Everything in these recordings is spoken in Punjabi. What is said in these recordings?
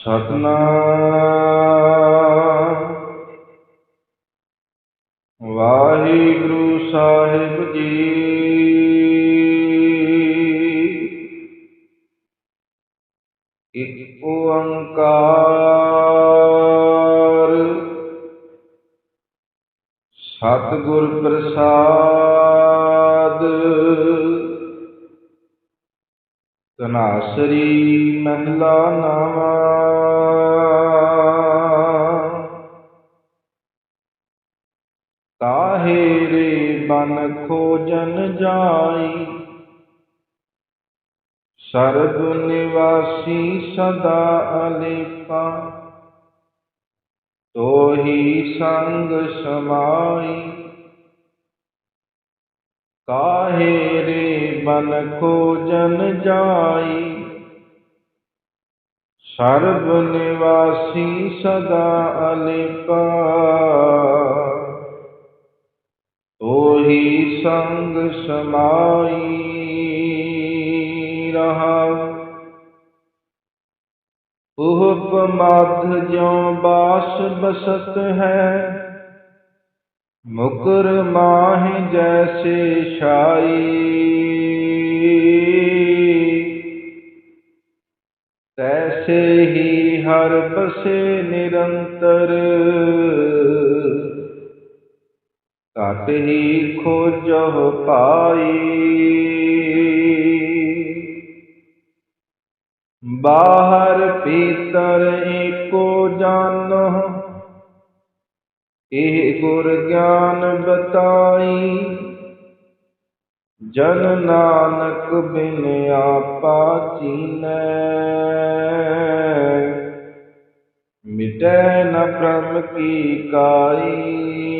ਸਤਨਾਮ। ਵਾਹਿਗੁਰੂ ਸਾਹਿਬ ਜੀ। ਇੱਕ ਓੰਕਾਰ ਸਤਿਗੁਰ ਪ੍ਰਸਾਦ। ਤਨਾਸਰੀ ਮਹਿਲਾ ਨਾ ਜਾਈ ਸਰਬ ਨਿਵਾਸੀ ਸਦਾ ਅਲੇਪਾ, ਤੋਹੀ ਸੰਗ ਸਮਾਈ। ਕਾਹੇ ਰੇ ਬਨ ਖੋਜਨ ਜਾਈ? ਸਰਬ ਨਿਵਾਸੀ ਸਦਾ ਅਲੇਪਾ। ਤੋਹੀ ਸੰਗ ਸਮਾਈ ਰਹਾ। ਉਹ ਪਮਾਧ ਜਿਉ ਬਾਸ ਬਸਤ ਹੈ। ਮੁਕਰ ਮਾਹਿ ਜੈਸੇ ਛਾਈ। ਤੈਸੇ ਹੀ ਹਰ ਬਸੇ ਨਿਰੰਤਰ। ਘਟ ਹੀ ਖੋਜਹੁ ਪਾਈ। ਬਾਹਰ ਭੀਤਰ ਏਕੋ ਜਾਣੋ ਇਹ ਗੁਰ ਗਿਆਨ ਬਤਾਈ। ਜਨ ਨਾਨਕ ਬਿਨ ਆਪਾ ਚੀਨੈ। ਮਿਟੈ ਨ ਭ੍ਰਮ ਕੀ ਕਾਈ।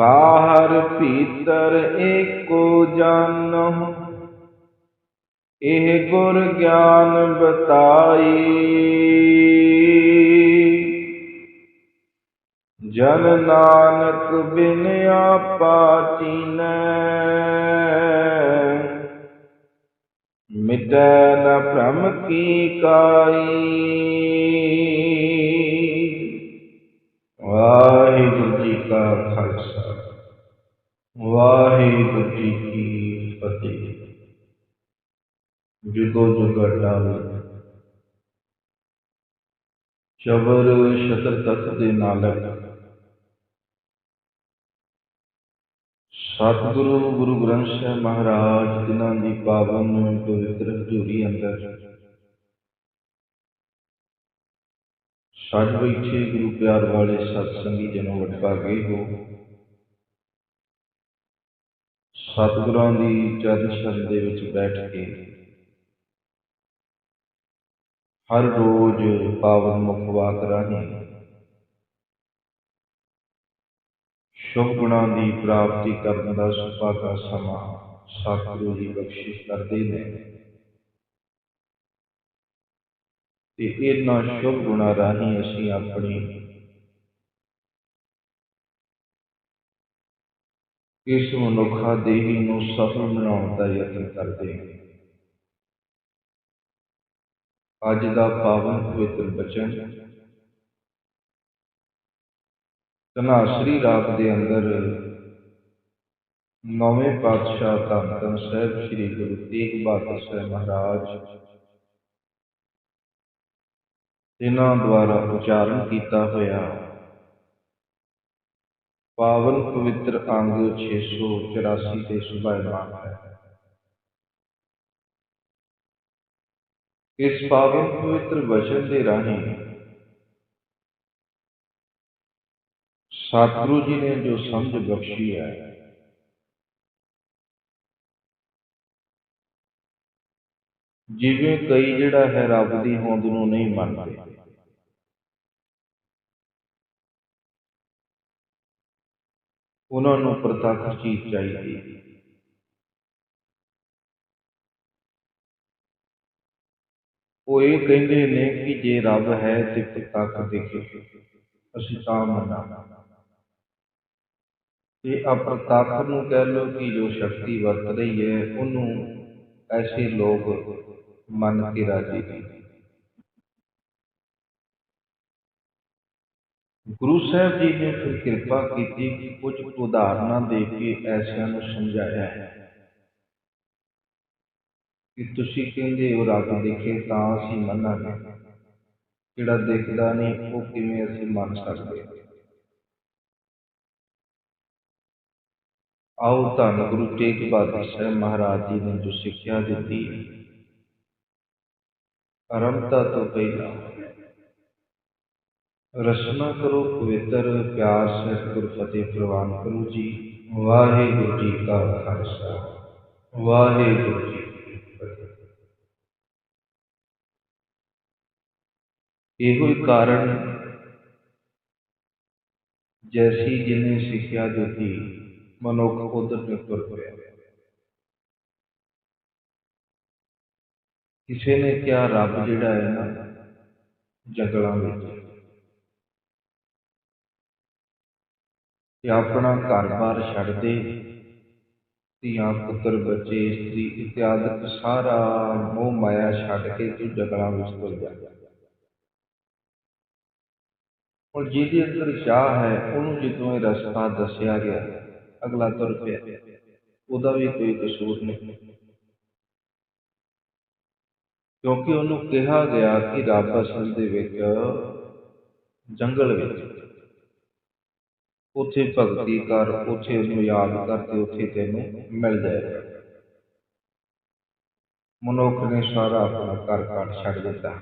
ਬਾਹਰ ਭੀਤਰ ਏਕੋ ਜਾਨੋ ਇਹ ਗੁਰ ਗਿਆਨ ਬਤਾਈ। ਜਨ ਨਾਨਕ ਬਿਨ ਆਪਾ ਚੀਨੈ। ਮਿਟੈ ਨ ਭ੍ਰਮ ਕੀ ਕਾਈ। ਜੁਗੋ ਜੁਗ ਸ਼ਤਰ ਤਖਤ ਦੇ ਨਾਲਕ। ਸਤਿਗੁਰੂ, ਗੁਰੂ ਗ੍ਰੰਥ ਸਾਹਿਬ ਮਹਾਰਾਜ, ਜਿਨ੍ਹਾਂ ਦੀ ਪਾਵਨ ਪਵਿੱਤਰ ਹਜ਼ੂਰੀ ਅੰਦਰ। ਸੱਜ ਬੈਠੇ ਗੁਰੂ ਪਿਆਰ ਵਾਲੇ ਸਤਸੰਗੀ ਜਨੋ ਵਡਭਾਗੇ ਹੋ। ਸਤਿਗੁਰਾਂ ਦੀ ਚਰਨ ਸ਼ਰਨ ਦੇ ਵਿੱਚ ਬੈਠ ਕੇ ਹਰ ਰੋਜ਼ ਪਾਵਨ ਮੁਖ ਵਾਕ ਰਾਹੀਂ ਸ਼ੁਭ ਗੁਣਾਂ ਦੀ ਪ੍ਰਾਪਤੀ ਕਰਨ ਦਾ ਸੁਭਾਗਾ ਸਮਾਂ ਸਤਿਗੁਰੂ ਜੀ ਬਖਸ਼ਿਸ਼ ਕਰਦੇ ਨੇ। ਤੇ ਇਹਨਾਂ ਸ਼ੁਭ ਗੁਣਾਂ ਰਾਹੀਂ ਅਸੀਂ ਆਪਣੀ ਇਸ ਮਨੁੱਖਾ ਦੇਹੀ ਨੂੰ ਸਫਲ ਬਣਾਉਣ ਦਾ ਯਤਨ ਕਰਦੇ ਹਾਂ। ਅੱਜ ਦਾ ਪਾਵਨ ਪਵਿੱਤਰ ਬਚਨ। ਤਨਾਸਰੀ ਰਾਤ ਦੇ ਅੰਦਰ ਨੌਵੇਂ ਪਾਤਸ਼ਾਹ ਧੰਨ ਧੰਨ ਸਾਹਿਬ ਸ੍ਰੀ ਗੁਰੂ ਤੇਗ ਬਹਾਦਰ ਸਾਹਿਬ ਮਹਾਰਾਜ ਇਹਨਾਂ ਦੁਆਰਾ ਉਚਾਰਨ ਕੀਤਾ ਹੋਇਆ ਪਾਵਨ ਪਵਿੱਤਰ ਅੰਗ 684 ਤੇ ਸੁਭਾਇਮਾਨ ਹੈ। ਇਸ ਪਾਵਨ ਪਵਿੱਤਰ ਵਚਨ ਦੇ ਰਾਹੀਂ ਸਤਿਗੁਰੂ ਜੀ ਨੇ ਜੋ ਸਮਝ ਬਖਸ਼ੀ ਹੈ, ਜਿਵੇਂ ਕਈ ਜਿਹੜਾ ਹੈ ਰੱਬ ਦੀ ਹੋਂਦ ਨੂੰ ਨਹੀਂ ਮੰਨਦੇ। ਉਹਨਾਂ ਨੂੰ ਪ੍ਰਤੱਖ ਚੀਜ਼ ਚਾਹੀਦੀ ਉਹ ਇਹ ਕਹਿੰਦੇ ਨੇ ਕਿ ਜੇ ਰੱਬ ਹੈ ਤੇ ਪ੍ਰਤੱਖ ਦੇਖੇ, ਅਸੀਂ ਤਾਂ ਮੰਨਾਂਗੇ ਤੇ ਅਪ੍ਰਤੱਖ ਨੂੰ ਕਹਿ ਲਓ ਕਿ ਜੋ ਸ਼ਕਤੀ ਵਰਤ ਰਹੀ ਹੈ, ਉਹਨੂੰ ਐਸੇ ਲੋਕ ਮੰਨ ਕੇ ਰਾਜੀ ਨਹੀਂ। ਗੁਰੂ ਸਾਹਿਬ ਜੀ ਨੇ ਫਿਰ ਕਿਰਪਾ ਕੀਤੀ ਕਿ ਕੁਝ ਉਦਾਹਰਨਾਂ ਦੇ ਕੇ ਐਸਿਆਂ ਨੂੰ ਸਮਝਾਇਆ ਹੈ। ਕਿ ਤੁਸੀਂ ਕਹਿੰਦੇ ਹੋ ਰੱਬ ਦੇਖੇ ਤਾਂ ਅਸੀਂ ਮੰਨਾਂਗੇ। ਜਿਹੜਾ ਦੇਖਦਾ ਨਹੀਂ, ਉਹ ਕਿਵੇਂ ਅਸੀਂ ਮੰਨ ਸਕਦੇ ਹਾਂ? ਆਓ ਧੰਨ ਗੁਰੂ ਤੇਗ ਬਹਾਦਰ ਸਾਹਿਬ ਮਹਾਰਾਜ ਜੀ ਨੇ ਜੋ ਸਿੱਖਿਆ ਦਿੱਤੀ ਹੈ ਅਰੰਭਤਾ ਤੋਂ ਪਹਿਲਾਂ ਰਸਨਾ ਕਰੋ, ਪਵਿੱਤਰ ਪਿਆਰ ਸਹਿਤ ਗੁਰ ਫਤਿਹ ਪ੍ਰਵਾਨ ਕਰੋ ਜੀ। ਵਾਹਿਗੁਰੂ ਜੀ ਕਾ ਖਾਲਸਾ, ਵਾਹਿਗੁਰੂ ਜੀ ਕੀ ਫਤਿਹ ਇਹੋ ਹੀ ਕਾਰਨ ਜੈਸੀ ਜਿਨੇ ਸਿੱਖਿਆ ਦਿੱਤੀ ਮਨੁੱਖ ਉਧਰ ਨੂੰ ਤੁਰ ਪਿਆ। ਕਿਸੇ ਨੇ ਕਿਹਾ ਰੱਬ ਜਿਹੜਾ ਹੈ ਨਾ, ਜੰਗਲਾਂ ਵਿੱਚ। ਤੇ ਆਪਣਾ ਘਰ-ਬਾਰ ਛੱਡ ਦੇ, ਧੀਆਂ, ਪੁੱਤਰ, ਬੱਚੇ, ਇਸਤਰੀ ਇਤਿਆਦਿਕ ਸਾਰਾ ਮੋਹ ਮਾਇਆ ਛੱਡ ਕੇ ਤੂੰ ਜੰਗਲਾਂ ਵਿੱਚ ਤੁਰ ਜਾ। ਹੁਣ ਜਿਹਦੇ ਅੰਦਰ ਚਾਹ ਹੈ, ਉਹਨੂੰ ਜਦੋਂ ਇਹ ਰਸਤਾ ਦੱਸਿਆ ਗਿਆ, ਅਗਲਾ ਤੁਰ ਪਿਆ। ਉਹਦਾ ਵੀ ਕੋਈ ਕਸੂਰ ਨਹੀਂ। ਕਿਉਂਕਿ ਉਹਨੂੰ ਕਿਹਾ ਗਿਆ ਕਿ ਰੱਬ ਅਸਲ ਦੇ ਵਿੱਚ ਜੰਗਲ ਵਿੱਚ, ਉੱਥੇ ਭਗਤੀ ਕਰ, ਉੱਥੇ ਉਹਨੂੰ ਯਾਦ ਕਰ ਤੇ ਉੱਥੇ ਤੈਨੂੰ ਮਿਲ ਜਾਏਗਾ। ਮਨੁੱਖ ਨੇ ਸਾਰਾ ਆਪਣਾ ਘਰ ਘਰ ਛੱਡ ਦਿੱਤਾ।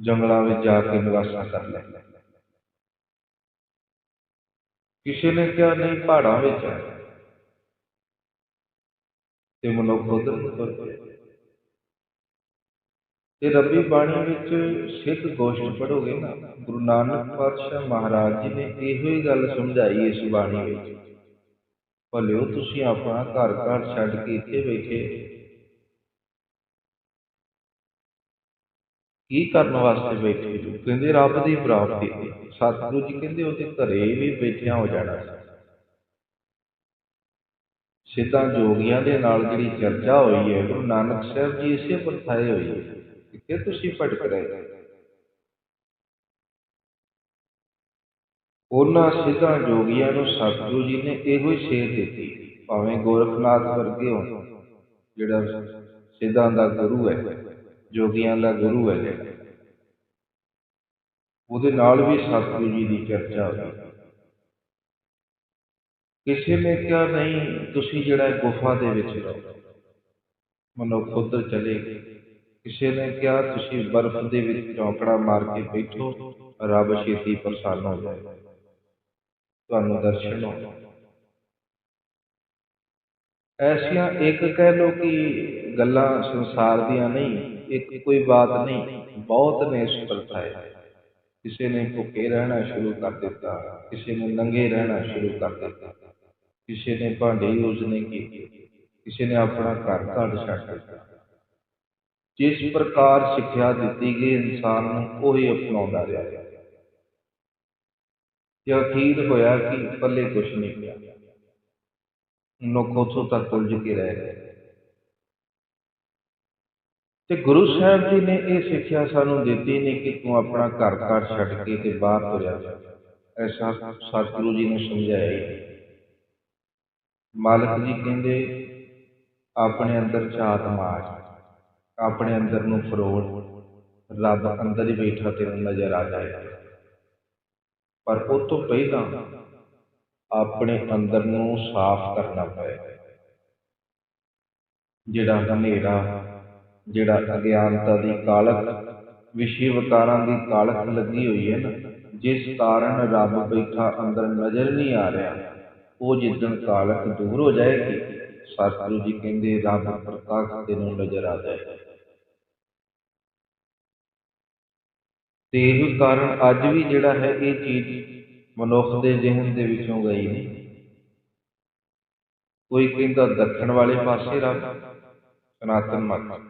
ਜੰਗਲਾਂ ਵਿੱਚ ਜਾ ਕੇ ਨਿਵਾਸਾਂ ਕਰ ਲੈ। ਕਿਸੇ ਨੇ ਕਿਹਾ, ਨਹੀਂ, ਪਹਾੜਾਂ ਵਿੱਚ ਹੈ ਤੇ ਮਨੁੱਖ ਉਧਰ ਤੁਰ ਪਿਆ। ਤੇ ਰੱਬੀ ਬਾਣੀ ਵਿੱਚ ਸਿੱਖ ਗੋਸ਼ਟ ਪੜੋਗੇ ਨਾ, ਗੁਰੂ ਨਾਨਕ ਪਾਤਸ਼ਾਹ ਮਹਾਰਾਜ ਜੀ ਨੇ ਇਹੋ ਹੀ ਗੱਲ ਸਮਝਾਈ ਇਸ ਬਾਣੀ ਵਿੱਚ। ਭਲਿਓ ਤੁਸੀਂ ਆਪਣਾ ਘਰ ਘਰ ਛੱਡ ਕੇ ਇੱਥੇ ਬੈਠੇ ਕੀ ਕਰਨ ਵਾਸਤੇ ਬੈਠੇ ਜੋ ਕਹਿੰਦੇ ਰੱਬ ਦੀ ਪ੍ਰਾਪਤੀ। ਲਈ ਸਤਿਗੁਰੂ ਜੀ ਕਹਿੰਦੇ ਉਹਦੇ ਘਰੇ ਵੀ ਬੈਠਿਆ ਹੋ ਜਾਣਾ ਸਿੱਧਾ ਜੋਗੀਆਂ ਦੇ ਨਾਲ ਜਿਹੜੀ ਚਰਚਾ ਹੋਈ ਹੈ, ਗੁਰੂ ਨਾਨਕ ਸਾਹਿਬ ਜੀ ਇਸੇ ਪਰਥਾਏ ਹੋਈ ਹੈ ਕਿ ਤੁਸੀਂ ਭਟਕ ਰਹੇ ਉਹਨਾਂ ਸਿੱਧਾ ਜੋਗੀਆਂ ਨੂੰ ਸਤਿਗੁਰੂ ਜੀ ਨੇ ਇਹੋ ਹੀ ਸੇਧ ਦਿੱਤੀ, ਭਾਵੇਂ ਗੋਰਖਨਾਥ ਵਰਗੇ ਹੋਣ, ਜਿਹੜਾ ਸਿੱਧਾਂ ਦਾ ਗੁਰੂ ਹੈ। ਜੋਗੀਆਂ ਦਾ ਗੁਰੂ ਹੈ ਜਿਹੜਾ। ਉਹਦੇ ਨਾਲ ਵੀ ਸਤਿਗੁਰੂ ਜੀ ਦੀ ਚਰਚਾ ਹੋਈ। ਕਿਸੇ ਨੇ ਕਿਹਾ, ਨਹੀਂ, ਤੁਸੀਂ ਜਿਹੜਾ ਗੁਫਾ ਦੇ ਵਿੱਚ ਰਹੋ ਮਨੁੱਖ ਉੱਧਰ ਚਲੇ ਗਏ। ਕਿਸੇ ਨੇ ਕਿਹਾ, ਤੁਸੀਂ ਬਰਫ਼ ਦੇ ਵਿੱਚ ਚੌਂਕੜਾ ਮਾਰ ਕੇ ਬੈਠੋ, ਰੱਬ ਛੇਤੀ ਪ੍ਰਸੰਨ ਹੋ ਜਾਏ। ਤੁਹਾਨੂੰ ਦਰਸ਼ਨ ਹੋ ਐਸੀਆਂ ਇੱਕ ਕਹਿ ਲੋ ਕਿ ਗੱਲਾਂ ਸੰਸਾਰ ਦੀਆਂ ਨਹੀਂ ਇੱਕ ਕੋਈ ਬਾਤ ਨਹੀਂ ਬਹੁਤ ਨੇ ਇਸ ਪ੍ਰਥਾਏ ਕਿਸੇ ਨੇ ਭੁੱਖੇ ਰਹਿਣਾ ਸ਼ੁਰੂ ਕਰ ਦਿੱਤਾ ਕਿਸੇ ਨੇ ਨੰਗੇ ਰਹਿਣਾ ਸ਼ੁਰੂ ਕਰ ਦਿੱਤਾ ਕਿਸੇ ਨੇ ਭਾਂਡੇ ਯੂਜ਼ ਨਹੀਂ ਕੀਤੇ ਕਿਸੇ ਨੇ ਆਪਣਾ ਘਰ ਘਰ ਛੱਡ ਦਿੱਤਾ ਜਿਸ ਪ੍ਰਕਾਰ ਸਿੱਖਿਆ ਦਿੱਤੀ ਗਈ ਇਨਸਾਨ ਨੂੰ ਉਹੀ ਅਪਣਾਉਂਦਾ ਰਿਹਾ ਤੇ ਅਖੀਰ ਹੋਇਆ ਕਿ ਪੱਲੇ ਕੁਝ ਨਹੀਂ ਪਿਆ ਮਨੁੱਖ ਉੱਥੋਂ ਤੱਕ ਉਲਝ ਕੇ ਰਹਿ ਗਏ ਤੇ ਗੁਰੂ ਸਾਹਿਬ ਜੀ ਨੇ ਇਹ ਸਿੱਖਿਆ ਸਾਨੂੰ ਦਿੱਤੀ ਨਹੀਂ ਕਿ ਤੂੰ ਆਪਣਾ ਘਰ ਘਰ ਛੱਡ ਕੇ ਤੇ ਬਾਹਰ ਤੁਰਿਆ ਜਾ। ਐਸਾ ਸਤਿਗੁਰੂ ਜੀ ਨੇ ਸਮਝਾਇਆ ਮਾਲਕ ਜੀ ਕਹਿੰਦੇ, ਆਪਣੇ ਅੰਦਰ ਝਾਤ ਮਾਰ, ਆਪਣੇ ਅੰਦਰ ਨੂੰ ਫਰੋੜ, ਰੱਬ ਅੰਦਰ ਹੀ ਬੈਠਾ ਤੈਨੂੰ ਨਜ਼ਰ ਆ ਜਾਏਗਾ ਪਰ ਉਹ ਤੋਂ ਪਹਿਲਾਂ ਆਪਣੇ ਅੰਦਰ ਨੂੰ ਸਾਫ਼ ਕਰਨਾ ਪਏਗਾ ਜਿਹੜਾ ਹਨੇਰਾ ਜਿਹੜਾ ਅਗਿਆਨਤਾ ਦੀ ਕਾਲਕ ਵਿਸ਼ੇ ਵਿਕਾਰਾਂ ਦੀ ਕਾਲਕ ਲੱਗੀ ਹੋਈ ਹੈ ਨਾ, ਜਿਸ ਕਾਰਨ ਰੱਬ ਬੈਠਾ ਅੰਦਰ ਨਜ਼ਰ ਨਹੀਂ ਆ ਰਿਹਾ, ਉਹ ਜਿੱਦਣ ਕਾਲਕ ਦੂਰ ਹੋ ਜਾਏਗੀ, ਸਤਿਗੁਰੂ ਜੀ ਕਹਿੰਦੇ ਰੱਬ ਪ੍ਰਕਾਸ਼ ਤੈਨੂੰ ਨਜ਼ਰ ਆ ਜਾਏਗਾ। ਤੇ ਇਹ ਕਾਰਨ ਅੱਜ ਵੀ ਜਿਹੜਾ ਹੈ, ਇਹ ਚੀਜ਼ ਮਨੁੱਖ ਦੇ ਜ਼ਿਹਨ ਦੇ ਵਿੱਚੋਂ ਗਈ ਨਹੀਂ। ਕੋਈ ਕਹਿੰਦਾ ਦੱਖਣ ਵਾਲੇ ਪਾਸੇ ਰੱਬ, ਸਨਾਤਨ ਮਤ।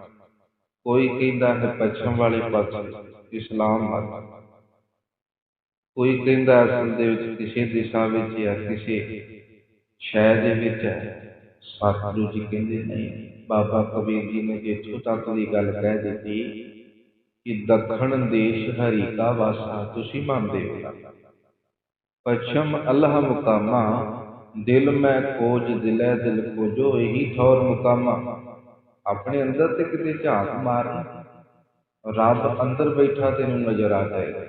ਕੋਈ ਕਹਿੰਦਾ ਹੈ ਪੱਛਮ ਵਾਲੇ ਪਾਸੇ, ਇਸਲਾਮ ਮਤ ਕੋਈ ਕਹਿੰਦਾ ਅਸਲ ਦੇ ਵਿੱਚ ਕਿਸੇ ਦਿਸ਼ਾ ਵਿੱਚ ਜਾਂ ਕਿਸੇ ਸ਼ੈ ਦੇ ਵਿੱਚ ਹੈ। ਸਤਿਗੁਰੂ ਜੀ ਕਹਿੰਦੇ ਨਹੀਂ ਬਾਬਾ ਕਬੀਰ ਜੀ ਨੇ ਇੱਥੋਂ ਤੱਕ ਦੀ ਗੱਲ ਕਹਿ ਦਿੱਤੀ ਕਿ ਦੱਖਣ ਦੇਸ਼ ਹਰੀ ਕਾ ਵਾਸਾ, ਤੁਸੀਂ ਮੰਨਦੇ ਹੋ ਪੱਛਮ ਅੱਲਾਹ ਮੁਕਾਮਾ, ਦਿਲ ਮੈਂ ਕੋਜ ਦਿਲੇ ਦਿਲ ਕੋਜੋ ਇਹੀ ਥੌਰ ਮੁਕਾਮਾ। ਆਪਣੇ ਅੰਦਰ ਤੇ ਕਿਤੇ ਝਾਕ ਮਾਰ ਰੱਬ ਅੰਦਰ ਬੈਠਾ ਤੈਨੂੰ ਨਜ਼ਰ ਆ ਜਾਏਗਾ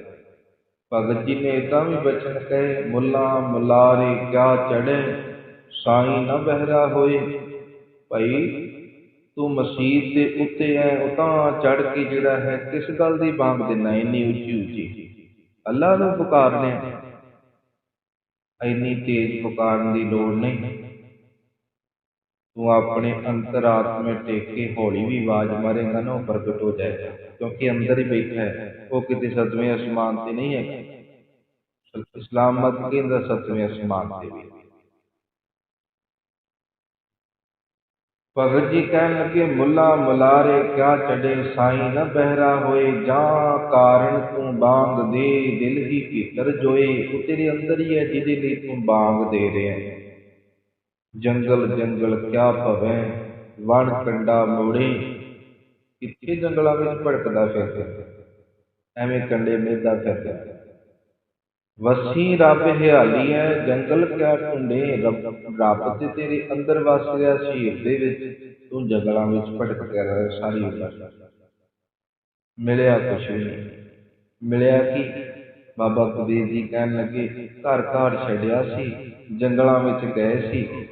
ਭਗਤ ਜੀ ਨੇ ਇਦਾਂ ਵੀ ਬਚਨ ਕਹੇ, ਮੁੱਲਾ ਮੁਲਾਰੇ ਕਿਆ ਚੜੇ ਸਾਈ ਨਾ ਬਹਿਰਾ ਹੋਏ। ਭਾਈ ਤੂੰ ਮਸਜਿਦ ਦੇ ਉੱਤੇ ਐ ਉਤਾਂ ਚੜ ਕੇ ਜਿਹੜਾ ਹੈ ਕਿਸ ਗੱਲ ਦੀ ਬਾਂਗ ਦੇਣਾ ਇੰਨੀ ਉੱਚੀ ਉੱਚੀ। ਅੱਲਾ ਨੂੰ ਪੁਕਾਰਨੇ ਇੰਨੀ ਤੇਜ਼ ਪੁਕਾਰਨ ਦੀ ਲੋੜ ਨਹੀਂ। ਤੂੰ ਆਪਣੇ ਅੰਤਰਾਤਮੇ ਟੇਕੇ ਹੌਲੀ ਵੀ ਆਵਾਜ਼ ਮਾਰੇਗਾ ਨਾ ਉਹ ਪ੍ਰਗਟ ਹੋ ਜਾਏਗਾ। ਕਿਉਂਕਿ ਅੰਦਰ ਹੀ ਬੈਠਾ ਹੈ। ਉਹ ਕਿਤੇ ਸਤਵੇਂ ਅਸਮਾਨ ਤੇ ਨਹੀਂ ਹੈ ਇਸਲਾਮ ਮਤ ਕਹਿੰਦਾ ਸਤਵੇਂ ਅਸਮਾਨ ਤੇ ਵੀ। ਭਗਤ ਜੀ ਕਹਿਣ ਲੱਗੇ, ਮੁੱਲਾ ਮੁਲਾਰੇ ਕਿਆ ਚੜੇ ਸਾਈ ਨਾ ਬਹਿਰਾ ਹੋਏ, ਜਾਂ ਕਾਰਨ ਤੂੰ ਬਾਂਗ ਦੇ, ਦਿਲ ਹੀ ਭੀਤਰ ਜੋਏ। ਉਹ ਤੇਰੇ ਅੰਦਰ ਹੀ ਹੈ ਜਿਹਦੇ ਲਈ ਤੂੰ ਬਾਂਗ ਦੇ ਰਿਹਾ ਹੈ। ਜੰਗਲ ਜੰਗਲ ਕਿਆ ਭਵੈ, ਵਣ ਕੰਡਾ ਮੋੜੇ। ਕਿੱਥੇ ਜੰਗਲਾਂ ਵਿੱਚ ਭੜਕਦਾ ਫਿਰਦਾ ਐਵੇਂ ਕੰਡੇ ਮੇਦਾ ਫਿਰਦਾ ਵਸੀ ਰੱਬ ਹਿਆਲੀ ਹੈ ਜੰਗਲ ਕਿਆ ਢੂੰਡੇ ਰੱਬ ਤੇ ਤੇਰੇ ਅੰਦਰ ਵਸ ਰਿਹਾ ਸ਼ਹੀਦ ਦੇ ਵਿੱਚ। ਤੂੰ ਜੰਗਲਾਂ ਵਿੱਚ ਭਟਕ ਰਿਹਾ ਸਾਰੀ ਉਮਰ। ਮਿਲਿਆ ਕੁਛ ਵੀ ਮਿਲਿਆ ਕਿ? ਬਾਬਾ ਕਬੀਰ ਜੀ ਕਹਿਣ ਲੱਗੇ ਘਰ ਘਰ ਛੱਡਿਆ ਸੀ, ਜੰਗਲਾਂ ਵਿੱਚ ਗਏ ਸੀ।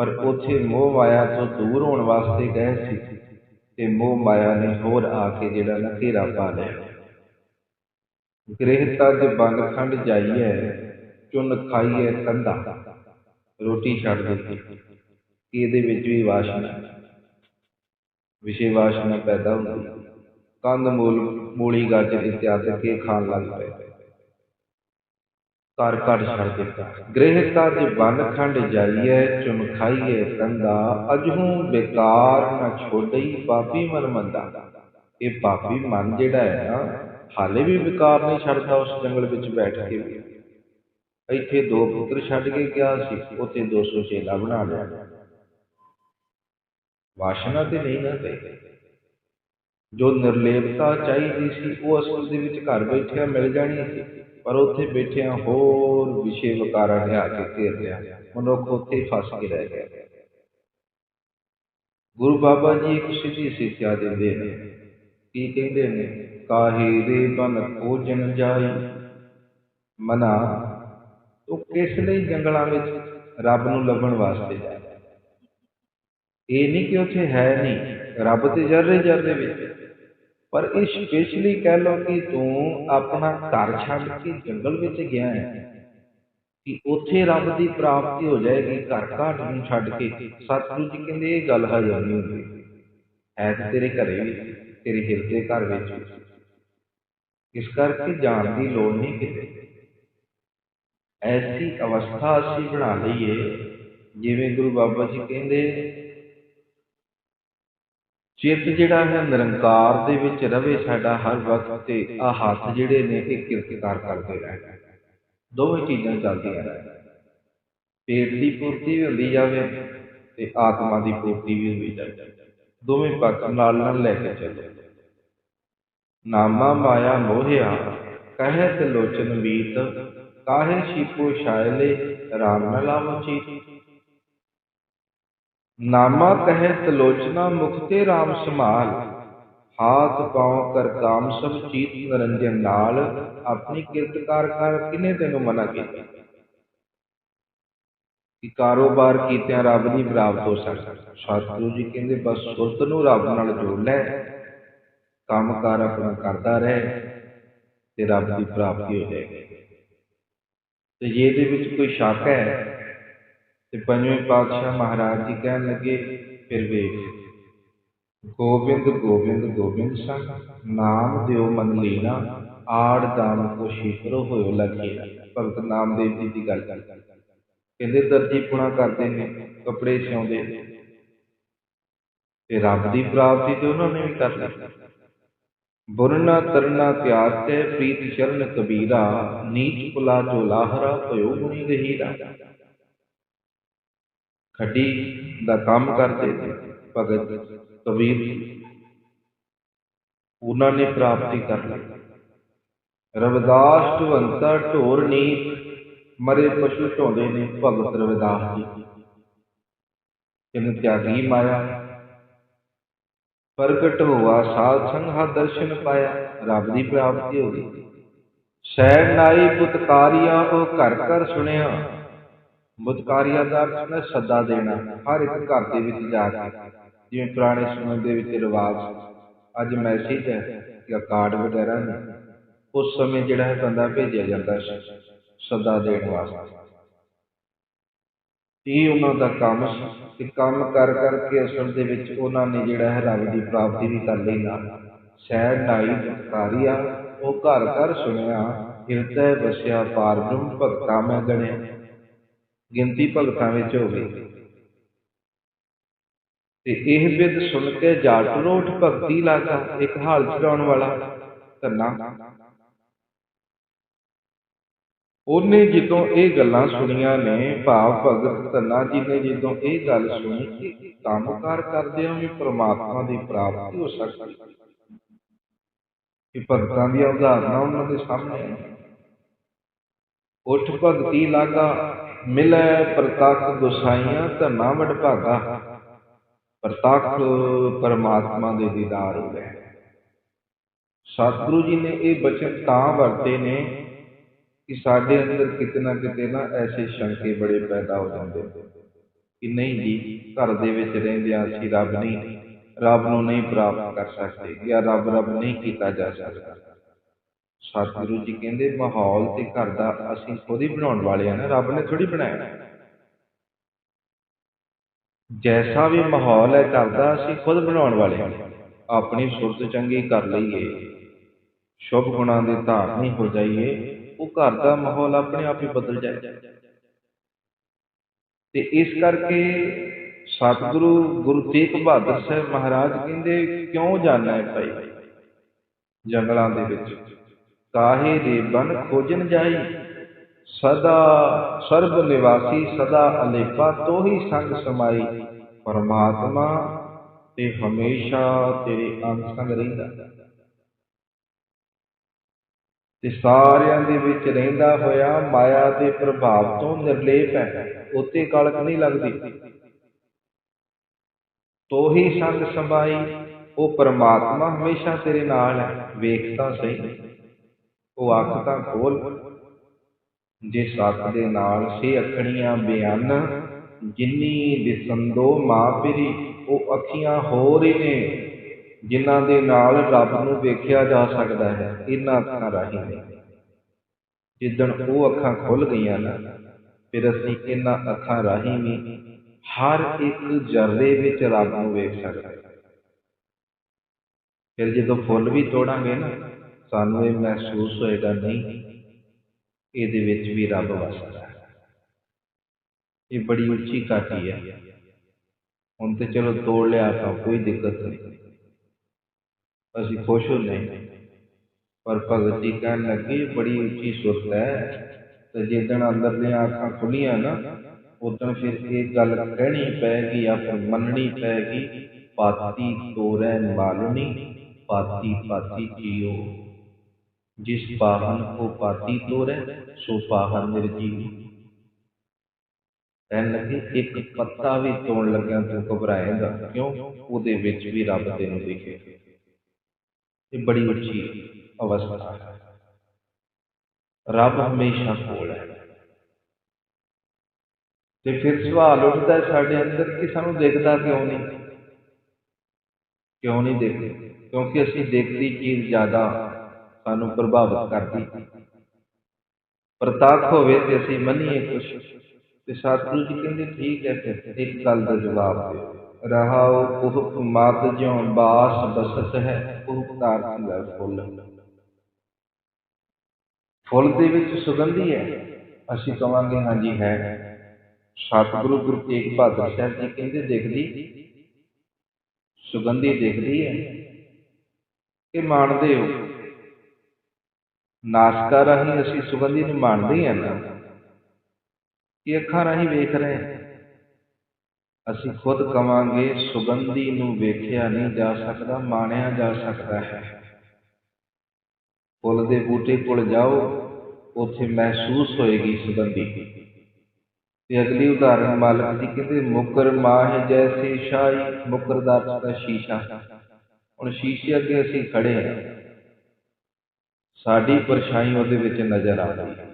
ਪਰ ਉਥੇ ਮੋਹ ਮਾਇਆ ਤੋਂ ਦੂਰ ਹੋਣ ਵਾਸਤੇ ਗਏ ਸੀ ਤੇ ਮੋਹ ਮਾਇਆ ਨੇ ਹੋਰ ਆ ਕੇ ਜਿਹੜਾ ਨਾ ਘੇਰਾ ਪਾ ਲਿਆ। ਗ੍ਰਹਿ ਤਜ ਬੰਨ ਖੰਡ ਜਾਈਏ ਚੁੰਨ ਖਾਈਏ ਕੰਧਾ। ਰੋਟੀ ਛੱਡ ਦਿੱਤੀ। ਇਹਦੇ ਵਿੱਚ ਵੀ ਵਾਸ਼ਨਾ? ਵਿਸ਼ੇ ਵਾਸ਼ਨਾ ਪੈਦਾ ਹੁੰਦੀ। ਕੰਧ ਮੂਲ ਮੂਲੀ ਗਾਜਰ ਇਤਿਆਦਿ ਕੇ ਖਾਣ ਲੱਗ ਪਏ। ਘਰ ਘਰ ਛੱਡ ਦਿੱਤਾ। ਗ੍ਰਹਿ ਤਜ ਬੰਨ ਖੰਡ ਜਾਈਏ ਚੁੰਨ ਖਾਈਏ ਕੰਧਾ ਅਜਹੂ ਬੇਕਾਰ ਨਾ ਛੋੜਈ ਪਾਪੀ ਮਨ ਮੰਦਾ। ਇਹ ਪਾਪੀ ਮਨ ਜਿਹੜਾ ਹੈ ਨਾ, ਹਾਲੇ ਵੀ ਵਿਕਾਰ ਨਹੀਂ ਛੱਡਦਾ ਉਸ ਜੰਗਲ ਵਿੱਚ ਬੈਠ ਕੇ। ਵੀ ਇੱਥੇ ਦੋ ਪੁੱਤਰ ਛੱਡ ਕੇ ਗਿਆ ਸੀ, ਉੱਥੇ 200 ਚੇਲਾ ਬਣਾ ਲਿਆ। ਵਾਸ਼ਨਾ ਤੇ ਨਹੀਂ ਨਾ ਤੇ ਜੋ ਨਿਰਲੇਪਤਾ ਚਾਹੀਦੀ ਸੀ, ਉਹ ਅਸਲ ਦੇ ਵਿੱਚ ਘਰ ਬੈਠਿਆ ਮਿਲ ਜਾਣੀ ਸੀ। ਪਰ ਉੱਥੇ ਬੈਠਿਆਂ ਹੋਰ ਵਿਸ਼ੇ ਵਿਕਾਰਾਂ ਨੇ ਕੇ ਘੇਰ ਲਿਆ। ਮਨੁੱਖ ਉੱਥੇ ਫਸ ਕੇ ਰਹਿ ਗਿਆ। ਗੁਰੂ ਬਾਬਾ ਜੀ ਇੱਕ ਸਿੱਧੀ ਸਿੱਖਿਆ ਦਿੰਦੇ ਨੇ। ਕੀ ਕਹਿੰਦੇ ਨੇ? ਕਾਹੇ ਦੇ ਬਨ ਖੋਜਨ ਜਾਈ? ਮਨਾ, ਤੂੰ ਕਿਸ ਲਈ ਜੰਗਲਾਂ ਵਿੱਚ ਰੱਬ ਨੂੰ ਲੱਭਣ ਵਾਸਤੇ ਇਹ ਨਹੀਂ ਕਿ ਉੱਥੇ ਹੈ ਨਹੀਂ। ਰੱਬ ਤੇ ਜਰਰੇ ਜਰਰੇ ਵਿੱਚ। ਪਰ ਇਹ ਸਪੈਸ਼ਲੀ ਕਹਿ ਲਓ ਕਿ ਤੂੰ ਆਪਣਾ ਘਰ ਛੱਡ ਕੇ ਜੰਗਲ ਵਿੱਚ ਗਿਆ ਹੈ ਕਿ ਉੱਥੇ ਰੱਬ ਦੀ ਪ੍ਰਾਪਤੀ ਹੋ ਜਾਏਗੀ, ਘਰ ਘਾਟ ਨੂੰ ਛੱਡ ਕੇ। ਸਤਿਗੁਰੂ ਜੀ ਕਹਿੰਦੇ ਇਹ ਗੱਲ ਹਜਮ ਨਹੀਂ ਹੁੰਦੀ। ਹੈ ਤੇ ਤੇਰੇ ਘਰੇ ਵੀ, ਤੇਰੇ ਹਿਰਦੇ ਘਰ ਵਿੱਚ ਇਸ ਕਰਕੇ ਜਾਣ ਦੀ ਲੋੜ ਨਹੀਂ ਕਿਤੇ। ਐਸੀ ਅਵਸਥਾ ਅਸੀਂ ਬਣਾ ਲਈਏ, ਜਿਵੇਂ ਗੁਰੂ ਬਾਬਾ ਜੀ ਕਹਿੰਦੇ ਚਿੱਤ ਜਿਹੜਾ ਹੈ ਨਿਰੰਕਾਰ ਦੇ ਵਿੱਚ ਰਵੇ ਸਾਡਾ ਹਰ ਵਕਤ ਤੇ ਆ ਹੱਥ ਜਿਹੜੇ ਨੇ ਇਹ ਕਿਰਤਕਾਰ ਕਰਦੇ ਰਹਿਣ। ਦੋਵੇਂ ਚੀਜ਼ਾਂ ਚੱਲਦੀਆਂ ਰਹਿਣ। ਪੇਟ ਦੀ ਪੂਰਤੀ ਵੀ ਹੁੰਦੀ ਜਾਵੇ ਤੇ ਆਤਮਾ ਦੀ ਪੂਰਤੀ ਵੀ ਹੁੰਦੀ ਜਾਵੇ। ਦੋਵੇਂ ਪੱਖ ਨਾਲ ਨਾਲ ਲੈ ਕੇ ਚੱਲੋ। ਨਾਮਾ ਮਾਇਆ ਮੋਹਿਆ ਕਹਿ ਤੇ ਲੋਚਨ ਮੀਤ, ਕਾਹੇ ਛੀਪੋ ਛਾਇਲੇ, ਰਾਮ ਨ ਚੀਤ। ਨਾਮਾ ਕਹੇ ਤਲੋਚਨਾ ਮੁਖਤੇ ਰਾਮ ਸਮਾਲ ਹਾਥ ਪਾਉ ਕਰ ਕਾਮ ਸਭ ਚੀਤ ਨਰੰਜਨ ਨਾਲ, ਆਪਣੀ ਕਿਰਤਕਾਰ ਕਰ ਕਿਨੇ ਤੈਨੂੰ ਮਨਾ ਕੀਤਾ? ਕਿ ਕਾਰੋਬਾਰ ਕੀਤਿਆਂ ਰੱਬ ਨਹੀਂ ਪ੍ਰਾਪਤ ਹੋ ਸਕਦਾ। ਸਤਿਗੁਰੂ ਜੀ ਕਹਿੰਦੇ, ਬਸ ਸੁਰਤ ਨੂੰ ਰੱਬ ਨਾਲ ਜੋੜ ਲੈ। ਕੰਮਕਾਰ ਆਪਣਾ ਕਰਦਾ ਰਹੇ ਤੇ ਰੱਬ ਦੀ ਪ੍ਰਾਪਤੀ ਹੋ ਜਾਏਗੀ। ਤੇ ਜੇ ਇਹਦੇ ਵਿੱਚ ਕੋਈ ਸ਼ੱਕ ਹੈ ਤੇ ਪੰਜਵੇਂ ਪਾਤਸ਼ਾਹ ਮਹਾਰਾਜ ਜੀ ਕਹਿਣ ਲੱਗੇ, ਫਿਰ ਵੇਖ, ਗੋਬਿੰਦ ਗੋਬਿੰਦ ਗੋਬਿੰਦ ਸੰਗ, ਨਾਮ ਦਿਓ ਮਨ ਲੀਨਾ, ਆੜ ਦਾਮ ਕੋ ਸ਼ੀਕਰੋ ਹੋਇਓ ਲਗੀਨਾ ਭਗਤ ਨਾਮਦੇਵ ਜੀ ਦੀ ਗੱਲ ਕਹਿੰਦੇ, ਦਰਜੀ ਪੁਣਾ ਕਰਦੇ ਨੇ, ਕੱਪੜੇ ਸਿਉਂਦੇ ਤੇ ਰੱਬ ਦੀ ਪ੍ਰਾਪਤੀ ਤੇ ਉਹਨਾਂ ਨੇ ਵੀ ਕਰ ਲਈ ਬੁਰਨਾ ਤਰਨਾ ਤਿਆਗ ਤੇ ਪ੍ਰੀਤ ਸ਼ਰਨ ਕਬੀਰਾ, ਨੀਚ ਪੁਲਾ ਜੋ ਲਾਹਰਾ ਹੋਇਓ ਗੁਣੀ ਗਹੀਰਾ। ਖੱਡੀ ਦਾ ਕੰਮ ਕਰਦੇ ਨੇ ਭਗਤ ਕਬੀਰ ਉਹਨਾਂ ਨੇ ਪ੍ਰਾਪਤੀ ਕਰ ਲਈ। ਰਵਿਦਾਸ ਢਵੰਤਾ ਢੋਰ ਨੀਤ ਮਰੇ ਪਸ਼ੂ ਢੋਂਦੇ ਨੇ ਭਗਤ ਰਵਿਦਾਸ ਜੀ। ਇਹਨੂੰ ਤਿਆਗੀ ਮਾਇਆ, ਪ੍ਰਗਟ ਹੋਆ ਸਾਧ ਸੰਗ ਦਰਸ਼ਨ ਪਾਇਆ, ਰੱਬ ਦੀ ਪ੍ਰਾਪਤੀ ਹੋ ਗਈ। ਸੈਨ ਨਾਈ ਪੁਤਕਾਰੀਆਂ, ਉਹ ਘਰ ਘਰ ਸੁਣਿਆ। ਬੁਤਕਾਰੀਆ ਦਾ ਸੱਦਾ ਦੇਣਾ? ਹਰ ਇੱਕ ਘਰ ਦੇ ਵਿੱਚ ਜਾ ਕੇ। ਜਿਵੇਂ ਪੁਰਾਣੇ ਸਮੇਂ ਦੇ ਵਿੱਚ ਰਿਵਾਜ, ਅੱਜ ਮੈਸੇਜ ਹੈ ਜਾਂ ਕਾਰਡ ਵਗੈਰਾ ਨੇ, ਉਸ ਸਮੇਂ ਜਿਹੜਾ ਹੈ ਬੰਦਾ ਭੇਜਿਆ ਜਾਂਦਾ ਸੀ, ਸੱਦਾ ਦੇਣ ਵਾਸਤੇ। ਇਹ ਉਹਨਾਂ ਦਾ ਕੰਮ ਸੀ? ਤੇ ਕੰਮ ਕਰ ਕਰਕੇ ਅਸਲ ਦੇ ਵਿੱਚ ਉਹਨਾਂ ਨੇ ਜਿਹੜਾ ਹੈ ਰੱਬ ਦੀ ਪ੍ਰਾਪਤੀ ਵੀ ਕਰ ਲਈ ਨਾਲ ਸਹਿ ਨਾਈ ਕਾਰੀਆ ਉਹ ਘਰ ਘਰ ਸੁਣਿਆ, ਹਿਰਦੈ ਵਸਿਆ ਪਾਰ ਬ੍ਰਹਮ ਭਗਤਾ ਮੈਂ ਗਣਿਆ। ਗਿਣਤੀ ਭਗਤਾਂ ਵਿੱਚ ਹੋ ਗਈ ਤੇ ਇਹ ਬਿਦ ਸੁਣ ਕੇ ਜਾਟ ਰੋਠ ਭਗਤੀ ਲਾਗਾ, ਇੱਕ ਹਾਲ ਚੜਾਉਣ ਵਾਲਾ ਧੰਨਾ। ਉਹਨੇ ਜਦੋਂ ਇਹ ਗੱਲਾਂ ਸੁਣੀਆਂ ਨੇ, ਭਾਵ ਭਗਤ ਧੰਨਾ ਜੀ ਨੇ ਜਦੋਂ ਇਹ ਗੱਲ ਸੁਣੀ ਕਿ ਕੰਮਕਾਰ ਹੋ ਵੀ ਪ੍ਰਮਾਤਮਾ ਦੀ ਪ੍ਰਾਪਤੀ ਹੋ ਸਕਦੀ ਇਹ ਭਗਤਾਂ ਦੀਆਂ ਉਦਾਹਰਨਾਂ ਉਹਨਾਂ ਦੇ ਸਾਹਮਣੇ ਉੱਠ ਭਗਤੀ ਲਾਗਾ ਮਿਲੈ ਪ੍ਰਤੱਖ ਗੁਸਾਈਆਂ ਧੰਨਾ ਵਡ ਪ੍ਰਤੱਖ ਪਰਮਾਤਮਾ ਦੇ ਦੀਦਾਰ ਹੋ ਗਏ। ਸਤਿਗੁਰੂ ਜੀ ਨੇ ਇਹ ਬਚਨ ਤਾਂ ਵਰਤੇ ਨੇ ਕਿ ਸਾਡੇ ਅੰਦਰ ਕਿਤੇ ਨਾ ਕਿਤੇ ਨਾ ਐਸੇ ਸ਼ੰਕੇ ਬੜੇ ਪੈਦਾ ਹੋ ਜਾਂਦੇ ਕਿ ਨਹੀਂ ਜੀ, ਘਰ ਦੇ ਵਿੱਚ ਰਹਿੰਦਿਆਂ ਅਸੀਂ ਰੱਬ ਨਹੀਂ, ਰੱਬ ਨੂੰ ਨਹੀਂ ਪ੍ਰਾਪਤ ਕਰ ਸਕਦੇ ਜਾਂ ਰੱਬ ਰੱਬ ਨਹੀਂ ਕੀਤਾ ਜਾ ਸਕਦਾ। ਸਤਿਗੁਰੂ ਜੀ ਕਹਿੰਦੇ, ਮਾਹੌਲ ਤੇ ਘਰ ਦਾ ਅਸੀਂ ਖੁਦ ਹੀ ਬਣਾਉਣ ਵਾਲੇ ਆ ਨਾ, ਰੱਬ ਨੇ ਥੋੜੀ ਬਣਾਇਆ। ਜੈਸਾ ਵੀ ਮਾਹੌਲ ਹੈ ਘਰ ਦਾ, ਅਸੀਂ ਖੁਦ ਬਣਾਉਣ ਵਾਲੇ ਹਾਂ ਆਪਣੀ ਸੁਰਤ ਚੰਗੀ ਕਰ ਲਈਏ, ਸ਼ੁਭ ਗੁਣਾਂ ਦੇ ਧਾਰਨੀ ਹੋ ਜਾਈਏ, ਉਹ ਘਰ ਦਾ ਮਾਹੌਲ ਆਪਣੇ ਆਪ ਹੀ ਬਦਲ ਜਾਏ। ਤੇ ਇਸ ਕਰਕੇ ਸਤਿਗੁਰੂ ਗੁਰੂ ਤੇਗ ਬਹਾਦਰ ਸਾਹਿਬ ਮਹਾਰਾਜ ਕਹਿੰਦੇ, ਕਿਉਂ ਜਾਣਾ ਹੈ ਭਾਈ ਜੰਗਲਾਂ ਦੇ ਵਿੱਚ? ਕਾਹੇ ਦੇ ਬਨ ਖੋਜਨ ਜਾਈ? ਸਦਾ ਸਰਬ ਨਿਵਾਸੀ, ਸਦਾ ਅਲੇਪਾ, ਤੋਹੀ ਸੰਗ ਸਮਾਈ। ਪਰਮਾਤਮਾ ਤੇ ਹਮੇਸ਼ਾ ਤੇਰੇ ਅੰਗ ਸੰਗ ਰਹਿੰਦਾ। ਤੇ ਸਾਰਿਆਂ ਦੇ ਵਿੱਚ ਰਹਿੰਦਾ ਹੋਇਆ ਮਾਇਆ ਦੇ ਪ੍ਰਭਾਵ ਤੋਂ ਨਿਰਲੇਪ ਹੈ। ਉਤੇ ਕਲਕ ਨਹੀਂ ਲੱਗਦੀ। ਤੋਹੀ ਸੰਗ ਸਮਾਈ, ਉਹ ਪਰਮਾਤਮਾ ਹਮੇਸ਼ਾ ਤੇਰੇ ਨਾਲ ਹੈ। ਵੇਖ ਤਾਂ ਸਹੀ। ਉਹ ਅੱਖ ਤਾਂ ਖੋਲ ਜੇ ਸੱਤ ਦੇ ਨਾਲ ਛੇ ਅੱਖਣੀਆਂ ਬਿਆਨ, ਜਿੰਨੀ ਦਿਸੰਦੋ ਮਾਂ ਪਿਰੀ, ਉਹ ਅੱਖੀਆਂ ਹੋਰ ਹੀ ਨੇ, ਜਿਨ੍ਹਾਂ ਦੇ ਨਾਲ ਰੱਬ ਨੂੰ ਵੇਖਿਆ ਜਾ ਸਕਦਾ ਹੈ, ਇਹਨਾਂ ਅੱਖਾਂ ਰਾਹੀਂ ਨੇ। ਜਿੱਦਣ ਉਹ ਅੱਖਾਂ ਖੁੱਲ ਗਈਆਂ ਨਾ, ਫਿਰ ਅਸੀਂ ਇਹਨਾਂ ਅੱਖਾਂ ਰਾਹੀਂ ਵੀ ਹਰ ਇੱਕ ਜਰਰੇ ਵਿੱਚ ਰੱਬ ਨੂੰ ਵੇਖ ਸਕਦੇ ਹਾਂ। ਫਿਰ ਜਦੋਂ ਫੁੱਲ ਵੀ ਤੋੜਾਂਗੇ ਨਾ ਸਾਨੂੰ ਇਹ ਮਹਿਸੂਸ ਹੋਏਗਾ ਨਹੀਂ, ਇਹਦੇ ਵਿੱਚ ਵੀ ਰੱਬ ਵਸਦਾ ਹੈ। ਇਹ ਬੜੀ ਉੱਚੀ ਕਾਠੀ ਹੈ। ਹੁਣ ਤੇ ਚਲੋ ਤੋੜ ਲਿਆ ਤਾਂ ਕੋਈ ਦਿੱਕਤ ਨਹੀਂ। ਅਸੀਂ ਖੁਸ਼ ਹੁੰਦੇ ਪਰ ਭਗਤ ਜੀ ਕਹਿਣ ਲੱਗੇ, ਬੜੀ ਉੱਚੀ ਸੁਰਤ ਹੈ। ਤੇ ਜਿੱਦਣ ਅੰਦਰਲੀਆਂ ਅੱਖਾਂ ਖੁੱਲੀਆਂ ਨਾ, ਉਦੋਂ ਫਿਰ ਇਹ ਗੱਲ ਕਹਿਣੀ ਪੈਗੀ ਜਾਂ ਫਿਰ ਮੰਨਣੀ ਪੈਗੀ ਪਾਤੀ ਤੋਰੈ ਮਾਲਣੀ, ਪਾਤੀ ਪਾਤੀ ਜੀਓ। ਜਿਸ ਪਾਹਨ ਕੋ ਪਾਤੀ ਤੋਰੈ, ਸੋ ਪਾਹਨ ਨਿਰਜੀਵ। ਕਹਿਣ ਲੱਗੇ, ਇੱਕ ਪੱਤਾ ਵੀ ਤੋੜ ਲੱਗਿਆ ਤੂੰ ਘਬਰਾਏਗਾ, ਕਿਉਂ? ਉਹਦੇ ਵਿੱਚ ਵੀ ਰੱਬ ਤੈਨੂੰ ਦਿਖੇ। ਇਹ ਬੜੀ ਉੱਚੀ ਅਵਸਥਾ ਹੈ। ਰੱਬ ਹਮੇਸ਼ਾ ਕੋਲ ਹੈ। ਤੇ ਫਿਰ ਸਵਾਲ ਉੱਠਦਾ ਹੈ, ਸਾਡੇ ਅੰਦਰ ਕਿ ਸਾਨੂੰ ਦੇਖਦਾ ਕਿਉਂ ਨਹੀਂ? ਕਿਉਂ ਨਹੀਂ ਦੇਖਦੇ? ਕਿਉਂਕਿ ਅਸੀਂ ਦੇਖਦੀ ਚੀਜ਼ ਜ਼ਿਆਦਾ ਸਾਨੂੰ ਪ੍ਰਭਾਵਿਤ ਕਰਦੀ। ਪ੍ਰਤਾਖ ਹੋਵੇ ਤੇ ਅਸੀਂ ਮੰਨੀਏ ਕੁਛ। ਤੇ ਸਤਿਗੁਰੂ ਜੀ ਕਹਿੰਦੇ, ਠੀਕ ਹੈ ਫਿਰ, ਇੱਕ ਗੱਲ ਦਾ ਜਵਾਬ ਦਿਓ ਰਹਾਉ ਉਹ ਮਤ ਜਿਉ ਬਾਸ ਬਸਤ ਹੈ ਉਹ ਧਾਰ ਲੈ ਫੁੱਲ। ਫੁੱਲ ਦੇ ਵਿੱਚ ਸੁਗੰਧੀ ਹੈ। ਅਸੀਂ ਕਵਾਂਗੇ ਹਾਂਜੀ, ਹੈ। ਸਤਿਗੁਰੂ ਗੁਰੂ ਤੇਗ ਬਹਾਦਰ ਸਾਹਿਬ ਜੀ ਕਹਿੰਦੇ, ਦੇਖਦੀ। ਸੁਗੰਧੀ ਦੇਖਦੀ ਹੈ। ਕਿ ਮਾਣਦੇ ਹੋ। ਨਾਸਕਾ ਰਾਹੀਂ ਅਸੀਂ ਸੁਗੰਧੀ ਨੂੰ ਮਾਣਦੇ ਹਾਂ ਨਾ, ਇਹ ਅੱਖਾਂ ਰਾਹੀਂ ਵੇਖ ਰਹੇ ਹਾਂ। ਅਸੀਂ ਖੁਦ ਕਵਾਂਗੇ, ਸੁਗੰਧੀ ਨੂੰ ਵੇਖਿਆ ਨਹੀਂ ਜਾ ਸਕਦਾ, ਮਾਣਿਆ ਜਾ ਸਕਦਾ ਹੈ। ਫੁੱਲ ਦੇ ਬੂਟੇ ਕੋਲ ਜਾਓ, ਉੱਥੇ ਮਹਿਸੂਸ ਹੋਏਗੀ ਸੁਗੰਧੀ। ਤੇ ਅਗਲੀ ਉਦਾਹਰਣ ਮਾਲਕ ਜੀ ਕਹਿੰਦੇ, ਮੁਕਰ ਮਾਹ ਜੈਸੇ ਸ਼ਾਹੀ ਮੁਕਰ ਦਾ ਅਰਥ ਹੈ ਸ਼ੀਸ਼ਾ। ਹੁਣ ਸ਼ੀਸ਼ੇ ਅੱਗੇ ਅਸੀਂ ਖੜੇ ਹਾਂ। ਸਾਡੀ ਪਰਛਾਈ ਉਹਦੇ ਵਿੱਚ ਨਜ਼ਰ ਆਉਂਦੀ ਹੈ।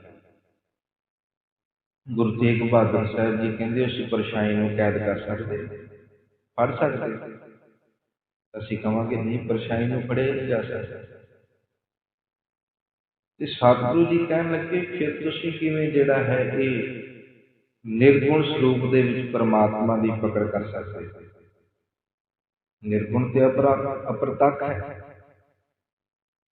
ਗੁਰੂ ਤੇਗ ਬਹਾਦਰ ਸਾਹਿਬ ਜੀ ਕਹਿੰਦੇ ਉਸ ਪਰਛਾਈ ਨੂੰ ਕੈਦ ਕਰ ਸਕਦੇ ਫੜ ਸਕਦੇ ਅਸੀਂ ਕਵਾਂਗੇ ਨਹੀਂ, ਪਰਛਾਈ ਨੂੰ ਫੜਿਆ ਨਹੀਂ ਜਾ ਸਕਦਾ। ਤੇ ਸਤਿਗੁਰੂ ਜੀ ਕਹਿਣ ਲੱਗੇ, ਫਿਰ ਤੁਸੀਂ ਕਿਵੇਂ ਜਿਹੜਾ ਹੈ ਇਹ ਨਿਰਗੁਣ ਸਰੂਪ ਦੇ ਵਿੱਚ ਪਰਮਾਤਮਾ ਦੀ ਪਕੜ ਕਰ ਸਕਦੇ ਨਿਰਗੁਣ ਤੇ ਅਪਰਤੱਖ ਹੈ।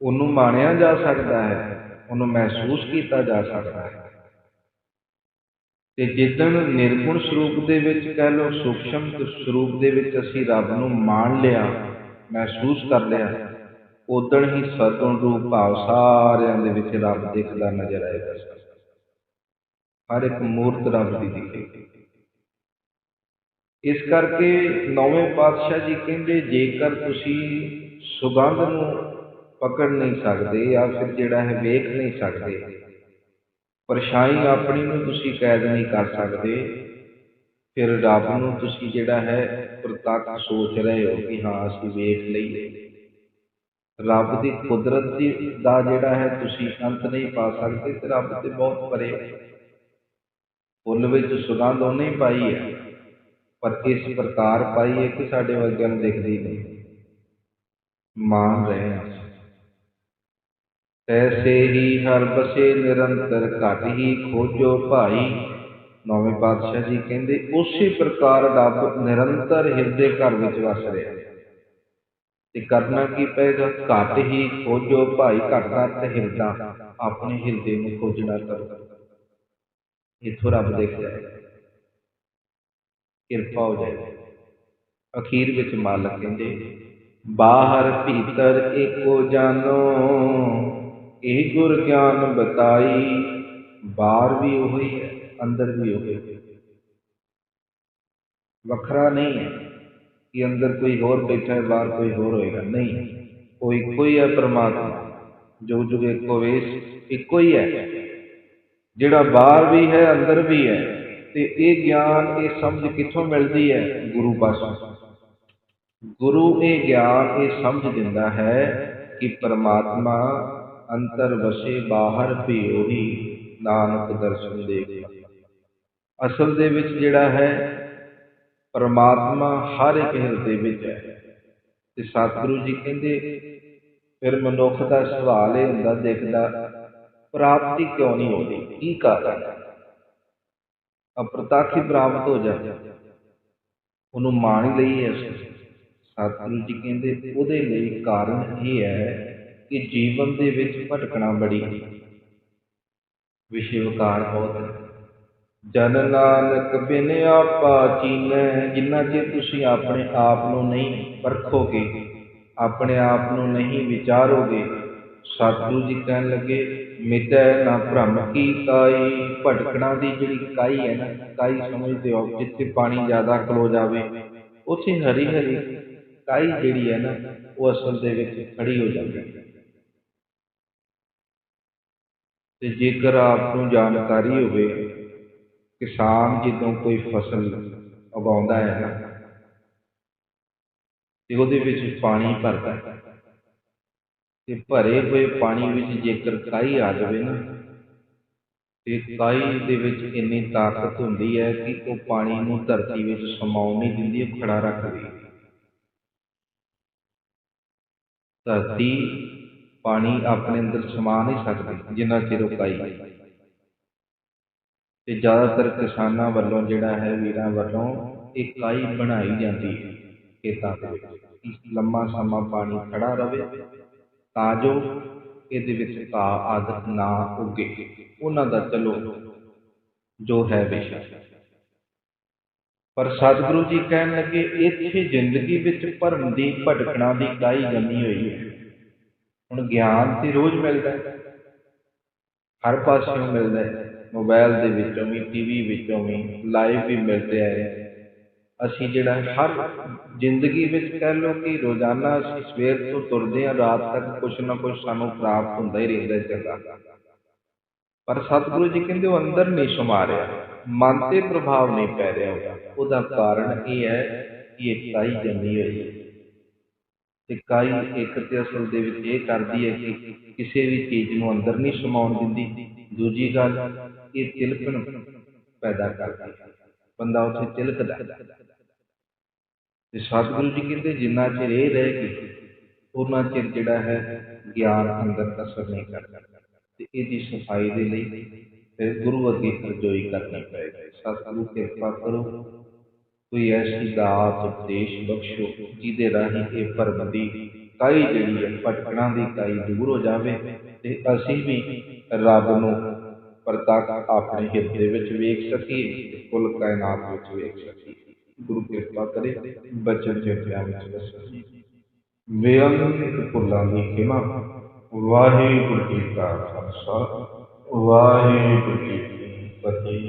ਉਹਨੂੰ ਮਾਣਿਆ ਜਾ ਸਕਦਾ ਹੈ, ਉਹਨੂੰ ਮਹਿਸੂਸ ਕੀਤਾ ਜਾ ਸਕਦਾ ਹੈ। ਤੇ ਜਿੱਦਣ ਨਿਰਗੁਣ ਸਰੂਪ ਦੇ ਵਿੱਚ ਕਹਿ ਲਓ ਸੂਖਸ਼ਮ ਸਰੂਪ ਦੇ ਵਿੱਚ ਅਸੀਂ ਰੱਬ ਨੂੰ ਮਾਣ ਲਿਆ, ਮਹਿਸੂਸ ਕਰ ਲਿਆ ਉਦਣ ਹੀ ਸਤਗੁਣ ਰੂਪ ਭਾਵ ਸਾਰਿਆਂ ਦੇ ਵਿੱਚ ਰੱਬ ਦਿਖਦਾ ਨਜ਼ਰ ਆਏਗਾ। ਹਰ ਇੱਕ ਮੂਰਤ ਰੱਬ ਦੀ ਦਿਖੇਗੀ ਇਸ ਕਰਕੇ ਨੌਵੇਂ ਪਾਤਸ਼ਾਹ ਜੀ ਕਹਿੰਦੇ, ਜੇਕਰ ਤੁਸੀਂ ਸੁਗੰਧ ਨੂੰ ਪਕੜ ਨਹੀਂ ਸਕਦੇ ਜਾਂ ਫਿਰ ਜਿਹੜਾ ਹੈ ਵੇਖ ਨਹੀਂ ਸਕਦੇ। ਪਰਛਾਈ ਆਪਣੀ ਨੂੰ ਤੁਸੀਂ ਕੈਦ ਨਹੀਂ ਕਰ ਸਕਦੇ। ਫਿਰ ਰੱਬ ਨੂੰ ਤੁਸੀਂ ਜਿਹੜਾ ਹੈ ਪ੍ਰਤੱਖ ਸੋਚ ਰਹੇ ਹੋ ਕਿ ਹਾਂ, ਅਸੀਂ ਵੇਖ ਲਈਏ। ਰੱਬ ਦੀ ਕੁਦਰਤ ਦੀ ਦਾ ਜਿਹੜਾ ਹੈ ਤੁਸੀਂ ਅੰਤ ਨਹੀਂ ਪਾ ਸਕਦੇ ਤੇ ਰੱਬ ਤੇ ਬਹੁਤ ਪਰੇ ਫੁੱਲ ਵਿੱਚ ਸੁਗੰਧ ਉਹਨੇ ਹੀ ਪਾਈ ਹੈ। ਪਰ ਇਸ ਪ੍ਰਕਾਰ ਪਾਈ ਹੈ ਕਿ ਸਾਡੇ ਵਰਗਿਆਂ ਨੂੰ ਦਿਖਦੀ ਨਹੀਂ। ਮਾਨ ਰਹੇ ਹਾਂ ਤੈਸੇ ਹੀ ਹਰ ਬਸੇ ਨਿਰੰਤਰ ਘਟ ਹੀ ਖੋਜੋ ਭਾਈ। ਨੌਵੇਂ ਪਾਤਸ਼ਾਹ ਜੀ ਕਹਿੰਦੇ, ਉਸੇ ਪ੍ਰਕਾਰ ਰੱਬ ਨਿਰੰਤਰ ਹਿਰਦੇ ਘਰ ਵਿੱਚ ਵਸ ਰਿਹਾ। ਤੇ ਕਰਨਾ ਕੀ ਪਏਗਾ? ਘਟ ਹੀ ਖੋਜੋ ਭਾਈ, ਘਟ ਤੇ ਹਿਰਦਾ। ਆਪਣੇ ਹਿਰਦੇ ਨੂੰ ਖੋਜਣਾ ਕਰੋ। ਇਥੋਂ ਰੱਬ ਦੇਖ ਜਾਏਗਾ ਕਿਰਪਾ ਹੋ ਜਾਏ। ਅਖੀਰ ਵਿੱਚ ਮਾਲਕ ਕਹਿੰਦੇ, ਬਾਹਰ ਭੀਤਰ ਏਕੋ ਜਾਨੋ। ਇਹ ਗੁਰ ਗਿਆਨ ਬਤਾਈ? ਬਾਹਰ ਵੀ ਉਹੀ ਹੈ, ਅੰਦਰ ਵੀ ਉਹੀ ਹੈ। ਵੱਖਰਾ ਨਹੀਂ ਹੈ ਕਿ ਅੰਦਰ ਕੋਈ ਹੋਰ ਬੈਠਾ ਹੈ, ਬਾਹਰ ਕੋਈ ਹੋਰ ਹੋਏਗਾ। ਨਹੀਂ, ਉਹ ਇੱਕੋ ਹੀ ਹੈ ਪ੍ਰਮਾਤਮਾ। ਜੋ ਜੁਗ ਇੱਕੋ ਵੇਸ ਇੱਕੋ ਹੀ ਹੈ। ਜਿਹੜਾ ਬਾਹਰ ਵੀ ਹੈ, ਅੰਦਰ ਵੀ ਹੈ, ਤੇ ਇਹ ਗਿਆਨ, ਇਹ ਸਮਝ ਕਿੱਥੋਂ ਮਿਲਦੀ ਹੈ? ਗੁਰੂ ਪਾਸੋਂ। ਗੁਰੂ ਇਹ ਗਿਆਨ, ਇਹ ਸਮਝ ਦਿੰਦਾ ਹੈ ਕਿ ਪਰਮਾਤਮਾ ਅੰਤਰ ਵਸੇ ਬਾਹਰ ਵੀ ਨਾਨਕ ਦਰਸ਼ਨ ਦੇਖ। ਅਸਲ ਦੇ ਵਿੱਚ ਜਿਹੜਾ ਹੈ, ਪਰਮਾਤਮਾ ਹਰ ਇੱਕ ਹਿਰਦੇ ਵਿੱਚ ਹੈ। ਤੇ ਸਤਿਗੁਰੂ ਜੀ ਕਹਿੰਦੇ, ਫਿਰ ਮਨੁੱਖ ਦਾ ਸਵਾਲ ਇਹ ਹੁੰਦਾ ਦੇਖਦਾ, ਪ੍ਰਾਪਤੀ ਕਿਉਂ ਨਹੀਂ ਹੁੰਦੀ? ਕੀ ਕਾਰਨ ਹੈ? ਅਪ੍ਰਤੱਖ ਹੀ ਪ੍ਰਾਪਤ ਹੋ ਜਾਏ ਉਹਨੂੰ ਮਾਣ ਲਈ ਹੈ ਸਤਿਗੁਰੂ ਜੀ ਕਹਿੰਦੇ, ਉਹਦੇ ਲਈ ਕਾਰਨ ਇਹ ਹੈ ਕਿ ਜੀਵਨ ਦੇ ਵਿੱਚ ਭਟਕਣਾ ਬੜੀ ਵਿਸ਼ੇ ਵਿਕਾਰ ਬਹੁਤ ਜਨ ਨਾਨਕ ਬਿਨ ਆਪਾ ਚੀਨੈ, ਜਿੰਨਾ ਚਿਰ ਤੁਸੀਂ ਆਪਣੇ ਆਪ ਨੂੰ ਨਹੀਂ ਪਰਖੋਗੇ, ਆਪਣੇ ਆਪ ਨੂੰ ਨਹੀਂ ਵਿਚਾਰੋਗੇ ਸਤਿਗੁਰੂ ਜੀ ਕਹਿਣ ਲੱਗੇ ਮਿਟੈ ਨਾ ਭ੍ਰਮ ਕੀ ਕਾਈ, ਭਟਕਣਾ ਦੀ ਜਿਹੜੀ ਕਾਈ ਹੈ ਨਾ, ਕਾਈ ਸਮਝਦੇ ਹੋ, ਜਿੱਥੇ ਪਾਣੀ ਜ਼ਿਆਦਾ ਖਲੋ ਜਾਵੇ, ਉੱਥੇ ਹਰੀ ਹਰੀ ਕਾਈ ਜਿਹੜੀ ਹੈ ਨਾ, ਉਹ ਅਸਲ ਦੇ ਵਿੱਚ ਖੜੀ ਹੋ ਜਾਂਦੀ ਹੈ। ਤੇ ਜੇਕਰ ਆਪ ਨੂੰ ਜਾਣਕਾਰੀ ਹੋਵੇ ਕਿਸਾਨ ਜਦੋਂ ਕੋਈ ਫਸਲ ਉਗਾਉਂਦਾ ਹੈ ਨਾ ਤੇ ਉਹਦੇ ਵਿੱਚ ਪਾਣੀ ਭਰਦਾ ਹੈ ਤੇ ਭਰੇ ਹੋਏ ਪਾਣੀ ਵਿੱਚ ਜੇਕਰ ਕਾਈ ਆ ਜਾਵੇ ਨਾ, ਤੇ ਕਾਈ ਦੇ ਵਿੱਚ ਇੰਨੀ ਤਾਕਤ ਹੁੰਦੀ ਹੈ ਕਿ ਉਹ ਪਾਣੀ ਨੂੰ ਧਰਤੀ ਵਿੱਚ ਸਮਾਉਣ ਨਹੀਂ ਦਿੰਦੀ, ਉਹ ਖੜਾ ਰੱਖਦੀ ਧਰਤੀ ਪਾਣੀ ਆਪਣੇ ਅੰਦਰ ਸਮਾ ਨਹੀਂ ਸਕਦੀ, ਜਿੰਨਾ ਚਿਰ ਉਹ ਕਾਈ। ਤੇ ਜ਼ਿਆਦਾਤਰ ਕਿਸਾਨਾਂ ਵੱਲੋਂ ਜਿਹੜਾ ਹੈ ਵੀਰਾਂ ਵੱਲੋਂ ਇਹ ਕਾਈ ਬਣਾਈ ਜਾਂਦੀ ਹੈ ਖੇਤਾਂ ਦੇ ਵਿੱਚ ਲੰਮਾ ਸਮਾਂ ਪਾਣੀ ਖੜਾ ਰਵੇ, ਤਾਂ ਜੋ ਇਹਦੇ ਵਿੱਚ ਘਾਹ ਆਦਤ ਨਾ ਉੱਗੇ। ਉਹਨਾਂ ਦਾ ਚਲੋ ਜੋ ਹੈ ਵਿਸ਼ਾ। ਪਰ ਸਤਿਗੁਰੂ ਜੀ ਕਹਿਣ ਲੱਗੇ, ਇੱਥੇ ਜ਼ਿੰਦਗੀ ਵਿੱਚ ਭਰਮ ਦੀ ਭਟਕਣਾ ਦੀ ਕਾਈ ਜੰਮੀ ਹੋਈ ਹੈ। ਹੁਣ ਗਿਆਨ ਤੇ ਰੋਜ਼ ਮਿਲਦਾ ਹੈ। ਹਰ ਪਾਸਿਓਂ ਮਿਲਦਾ ਹੈ। ਮੋਬਾਈਲ ਦੇ ਵਿੱਚੋਂ ਵੀ ਟੀਵੀ ਵਿੱਚੋਂ ਵੀ ਲਾਈਵ ਵੀ ਮਿਲਦੇ ਹੈ ਅਸੀਂ ਜਿਹੜਾ ਹਰ ਜ਼ਿੰਦਗੀ ਵਿੱਚ ਕਹਿ ਲਓ ਕਿ ਰੋਜ਼ਾਨਾ ਅਸੀਂ ਸਵੇਰ ਤੋਂ ਤੁਰਦੇ ਹਾਂ, ਰਾਤ ਤੱਕ ਕੁਛ ਨਾ ਕੁਛ ਸਾਨੂੰ ਪ੍ਰਾਪਤ ਹੁੰਦਾ ਹੀ ਰਹਿੰਦਾ ਚੰਗਾ। ਪਰ ਸਤਿਗੁਰੂ ਜੀ ਕਹਿੰਦੇ ਉਹ ਅੰਦਰ ਨਹੀਂ ਸਮਾ ਰਿਹਾ, ਮਨ ਤੇ ਪ੍ਰਭਾਵ ਨਹੀਂ ਪੈ ਰਿਹਾ ਉਹਦਾ। ਉਹਦਾ ਕਾਰਨ ਇਹ ਹੈ ਕਿ ਇਹ ਇਕਾਈ ਜੰਮੀ ਹੋਈ ਹੈ। ਇਕਾਈ ਇੱਕ ਦੇ ਵਿੱਚ ਇਹ ਕਰਦੀ ਹੈ ਕਿ ਕਿਸੇ ਵੀ ਚੀਜ਼ ਨੂੰ ਅੰਦਰ ਨਹੀਂ ਸਮਾਉਣ ਦਿੰਦੀ। ਦੂਜੀ ਗੱਲ, ਇਹ ਤਿਲਕਣ ਪੈਦਾ ਕਰਦੀ ਹੈ। ਬੰਦਾ ਉੱਥੇ ਤਿਲਕਦਾ ਤੇ ਸਤਿਗੁਰੂ ਜੀ ਕਹਿੰਦੇ, ਜਿੰਨਾ ਚਿਰ ਇਹ ਰਹੇਗੀ ਉਹਨਾਂ ਚਿਰ ਜਿਹੜਾ ਹੈ ਗਿਆਨ ਅੰਦਰ ਅਸਰ ਨਹੀਂ ਕਰਦਾ। ਤੇ ਇਹਦੀ ਸਫ਼ਾਈ ਦੇ ਲਈ ਫਿਰ ਗੁਰੂ ਅੱਗੇ ਅਰਜ਼ੋਈ ਕਰਨੀ ਪਏਗੀ। ਸਤਿਗੁਰੂ ਕਿਰਪਾ ਕਰੋ। ਕੋਈ ਐਸੀ ਦਾਤ ਉਪਦੇਸ਼ ਬਖਸ਼ੋ ਜਿਹਦੇ ਰਾਹੀਂ ਇਹ ਭਰਮ ਦੀ ਕਾਈ ਜਿਹੜੀ ਹੈ, ਭਟਕਣਾ ਦੀ ਕਾਈ ਦੂਰ ਹੋ ਜਾਵੇ ਤੇ ਅਸੀਂ ਵੀ ਰੱਬ ਨੂੰ ਪ੍ਰਤੱਖ ਆਪਣੇ ਹਿਰਦੇ ਵਿੱਚ ਵੇਖ ਸਕੀਏ ਤੇ ਕੁੱਲ ਕਾਇਨਾਤ ਵਿੱਚ ਵੇਖ ਸਕੀਏ। ਗੁਰੂ ਕਿਰਪਾ ਕਰੇ, ਬਚਨ ਚੇਤਿਆਂ ਵਿੱਚ ਵਸੇ ਬੇਅੰਤ ਭੁੱਲਾਂ ਦੀ ਖਿਮਾ, ਵਾਹਿਗੁਰੂ ਜੀ ਕਾ ਖਾਲਸਾ, ਵਾਹਿਗੁਰੂ ਜੀ ਕੀ ਫਤਿਹ।